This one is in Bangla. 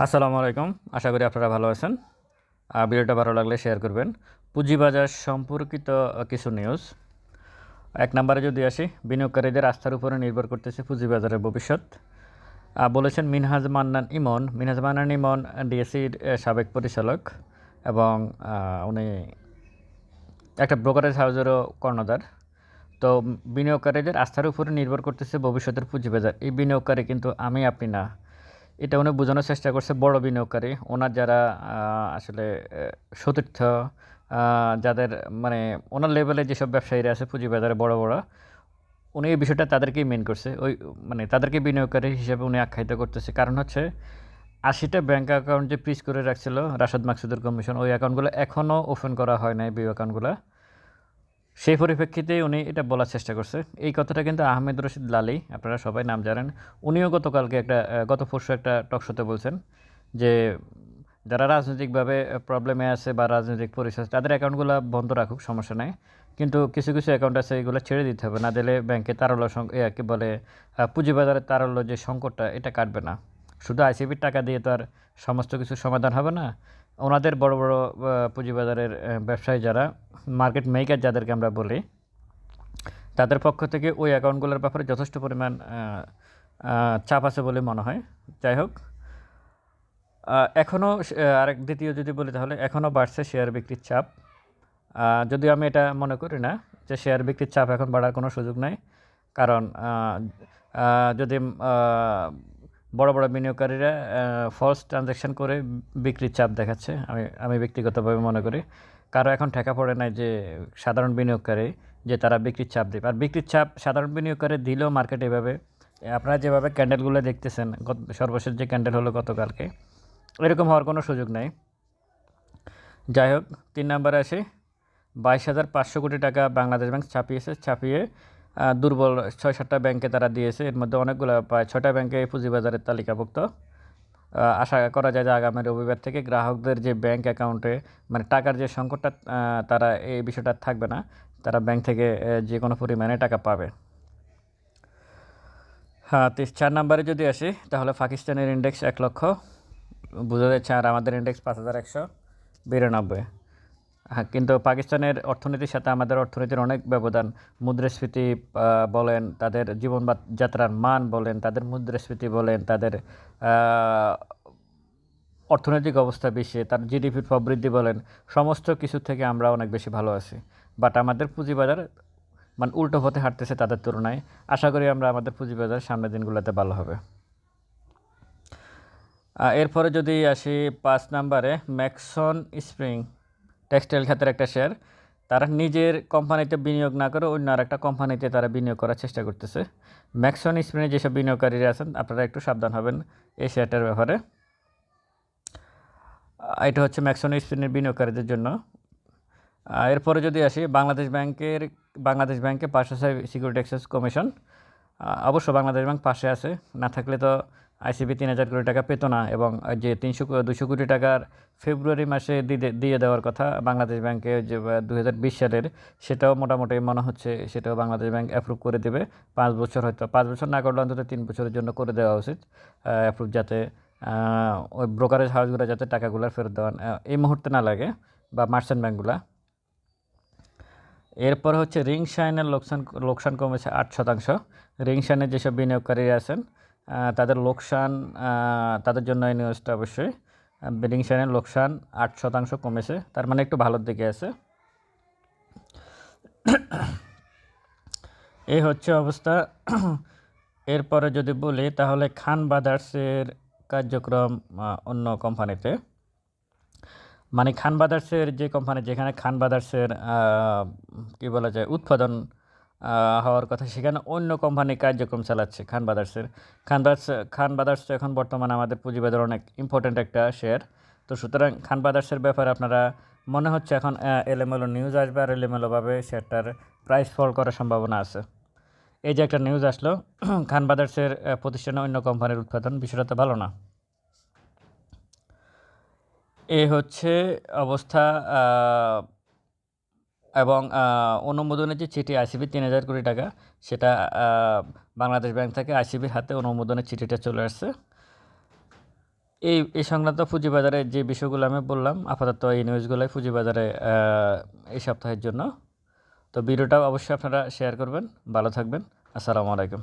আসসালামু আলাইকুম। আশা করি আপনারা ভালো আছেন। ভিডিওটা ভালো লাগলে শেয়ার করবেন। পুঁজিবাজার সম্পর্কিত কিছু নিউজ এক নম্বরে যদি আসি, বিনিয়োগকারীদের আস্থার উপরে নির্ভর করতেছে পুঁজিবাজারের ভবিষ্যৎ। বলেছেন মিনহাজ মান্নান ইমন। মিনহাজ মান্নান ইমন ডিএসসির সাবেক পরিচালক এবং উনি একটা ব্রোকারেজ হাউসেরও কর্ণধার। তো বিনিয়োগকারীদের আস্থার উপরে নির্ভর করতেছে ভবিষ্যতের পুঁজিবাজার। এই বিনিয়োগকারী কিন্তু আমি, আপনি না। এটা উনি বোঝানোর চেষ্টা করছে বড় বিনিয়োগকারী। ওনার যারা আসলে সতীর্থ যাদের মানে ওনার লেভেলে যেসব ব্যবসায়ীরা আছে, পুঁজিবাজারে বড় বড়, উনি এই বিষয়টা তাদেরকেই মেন করছে। ওই মানে তাদেরকে বিনিয়োগকারী হিসেবে উনি আখ্যায়িত করতেছে। কারণ হচ্ছে, আশিটা ব্যাঙ্ক অ্যাকাউন্ট যে ফ্রিজ করে রাখছিল, রাশাদ মাকসুদুর কমিশন ওই অ্যাকাউন্টগুলো এখনও ওপেন করা হয় নাই বিও অ্যাকাউন্টগুলো সেই পরিপ্রেক্ষিতে উনি এটা বলার চেষ্টা করছে। এই কথাটা কিন্তু আহমেদ রশিদ লালি, আপনারা সবাই নাম জানেন, উনিও গতকালকে একটা গত পরশু একটা টকশোতে বলছেন যে যারা রাজনৈতিকভাবে প্রবলেমে আছে বা রাজনৈতিক পরিস্থিতি, তাদের অ্যাকাউন্টগুলো বন্ধ রাখুক, সমস্যা নাই। কিন্তু কিছু কিছু অ্যাকাউন্ট আছে, এগুলো ছেড়ে দিতে হবে। না দিলে ব্যাংকে তারল্য কি বলে পুঁজিবাজারের তারল্য যে সংকটটা, এটা কাটবে না। শুধু আইসিবির টাকা দিয়ে তো আর সমস্ত কিছু সমাধান হবে না ওনাদের বড় বড় পুঁজিবাজারের ব্যবসায়ী যারা মার্কেট মেকার যাদেরকে আমরা বলি, তাদের পক্ষ থেকে ওই অ্যাকাউন্টগুলোর ব্যাপারে যথেষ্ট পরিমাণ চাপ আছে বলে মনে হয়। যাই হোক এখনও আরেক দ্বিতীয় যদি বলি তাহলে এখনও বাড়ছে শেয়ার বিক্রির চাপ। যদিও আমি এটা মনে করি না যে শেয়ার বিক্রির চাপ এখন বাড়ার কোনো সুযোগ নাই। কারণ যদি বড় বড় বিনিয়োগকারীরা ফলস ট্রানজ্যাকশন করে বিক্রির চাপ দেখাচ্ছে। আমি আমি ব্যক্তিগতভাবে মনে করি। কারও এখন ঠেকা পড়ে নাই যে সাধারণ বিনিয়োগকারী, যে তারা বিক্রির চাপ দেবে আর বিক্রির চাপ সাধারণ বিনিয়োগকারী দিলেও মার্কেট এভাবে, আপনারা যেভাবে ক্যান্ডেলগুলো দেখতেছেন সর্বশেষ যে ক্যান্ডেল হলো গতকালকে, এরকম হওয়ার কোনো সুযোগ নাই। যাই হোক, তিন নম্বরে আসি। বাইশ হাজার পাঁচশো কোটি টাকা বাংলাদেশ ব্যাংক ছাপিয়েছে। ছাপিয়ে দুর্বল ছয় সাতটা ব্যাংকে তারা দিয়েছে। এর মধ্যে অনেকগুলো প্রায় ছয়টা ব্যাংকে পুঁজিবাজারের তালিকাভুক্ত। আশা করা যায় যে আগামী রবিবার থেকে গ্রাহকদের যে ব্যাংক অ্যাকাউন্টে মানে টাকার যে সংকটটা তারা এই বিষয়টা থাকবে না। তারা ব্যাংক থেকে যে কোনো পরিমাণে টাকা পাবে। হ্যাঁ তো চার নম্বরে যদি আসি, তাহলে পাকিস্তানের ইন্ডেক্স এক লক্ষ। বোঝা যাচ্ছে আর আমাদের ইন্ডেক্স পাঁচ হাজার একশো বিরানব্বই। হ্যাঁ কিন্তু পাকিস্তানের অর্থনীতির সাথে আমাদের অর্থনীতির অনেক ব্যবধান। মুদ্রাস্ফীতি বলেন, তাদের জীবন যাত্রার মান বলেন, তাদের মুদ্রাস্ফীতি বলেন, তাদের অর্থনৈতিক অবস্থা বেশি, তার জিডিপির প্রবৃদ্ধি বলেন, সমস্ত কিছু থেকে আমরা অনেক বেশি ভালো আছি। বাট আমাদের পুঁজিবাজার মানে উল্টো পথে হাঁটতেছে তাদের তুলনায়। আশা করি আমরা আমাদের পুঁজিবাজার সামনের দিনগুলোতে ভালো হবে। এরপরে যদি আসি পাঁচ নাম্বারে, ম্যাক্সন স্প্রিং। টেক্সটাইল খাতের একটা শেয়ার তারা নিজের কোম্পানিতে বিনিয়োগ না করে অন্য আরেকটা কোম্পানিতে তারা বিনিয়োগ করার চেষ্টা করতেছে। ম্যাক্সন স্প্রিংয়ে যেসব বিনিয়োগকারীরা আছেন, আপনারা একটু সাবধান হবেন এই শেয়ারটার ব্যাপারে। এটা হচ্ছে ম্যাক্সন স্পিনের বিনিয়োগকারীদের জন্য। এরপরে যদি আসি, বাংলাদেশ ব্যাংকের, বাংলাদেশ ব্যাংকে আছে সিকিউরিটি এক্সচেঞ্জ কমিশন অবশ্য বাংলাদেশ ব্যাংক পাশে আছে। না থাকলে তো আইসিবি তিন হাজার কোটি টাকা পেতো না এবং যে তিনশো দুশো কোটি টাকার ফেব্রুয়ারি মাসে দিয়ে দেওয়ার কথা বাংলাদেশ ব্যাংকে যে দু হাজার বিশ সালের, সেটাও মোটামুটি মনে হচ্ছে সেটাও বাংলাদেশ ব্যাংক অ্যাপ্রুভ করে দেবে। পাঁচ বছর হয়তো, পাঁচ বছর না করলে অন্তত তিন বছরের জন্য করে দেওয়া উচিত অ্যাপ্রুভ যাতে ওই ব্রোকারেজ হাউসগুলো যাতে টাকাগুলো ফেরত দেওয়া এই মুহূর্তে না লাগে, বা মার্চেন্ট ব্যাংকগুলা এরপর হচ্ছে রিং শাইনের লোকসান লোকসান কমেছে আট শতাংশ। রিং শাইনের যেসব বিনিয়োগকারীরা আছেন তাদের লোকসান তাদের জন্য এই নিউজটা অবশ্যই রিং শাইনের লোকসান আট শতাংশ কমেছে, তার মানে একটু ভালোর দিকে আছে। এই হচ্ছে অবস্থা। এরপরে যদি বলি, তাহলে খান ব্রাদার্সের কার্যক্রম অন্য কোম্পানিতে। মানে খান ব্রাদার্সের যে কোম্পানি যেখানে খান ব্রাদার্সের আহ, কি বলা যায় উৎপাদন হওয়ার কথা সেখানে অন্য কোম্পানি কার্যক্রম চালাচ্ছে খান ব্রাদার্সের। খান ব্রাদার্স খান ব্রাদার্স এখন বর্তমানে আমাদের পুঁজিবাজার অনেক ইম্পর্ট্যান্ট একটা শেয়ার তো সুতরাং খান ব্রাদার্সের ব্যাপারে আপনারা মনে হচ্ছে এখন এলোমেলো নিউজ আসবে আর এলোমেলোভাবে শেয়ারটার প্রাইস ফল করার সম্ভাবনা আছে। এই যে একটা নিউজ আসলো খান ব্রাদার্সের প্রতিষ্ঠানে অন্য কোম্পানির উৎপাদন বিষয়টা ভালো না। এ হচ্ছে অবস্থা এবং অনুমোদনের যে চিঠি, আইসিবি তিন হাজার কোটি টাকা, সেটা বাংলাদেশ ব্যাংক থেকে আইসিবির হাতে অনুমোদনের চিঠিটা চলে আসছে। এই এই সংক্রান্ত পুঁজিবাজারে যে বিষয়গুলো আমি বললাম, আপাতত এই নিউজগুলোই পুঁজিবাজারে এই সপ্তাহের জন্য। তো ভিডিওটা অবশ্যই আপনারা শেয়ার করবেন। ভালো থাকবেন। আসসালামু আলাইকুম।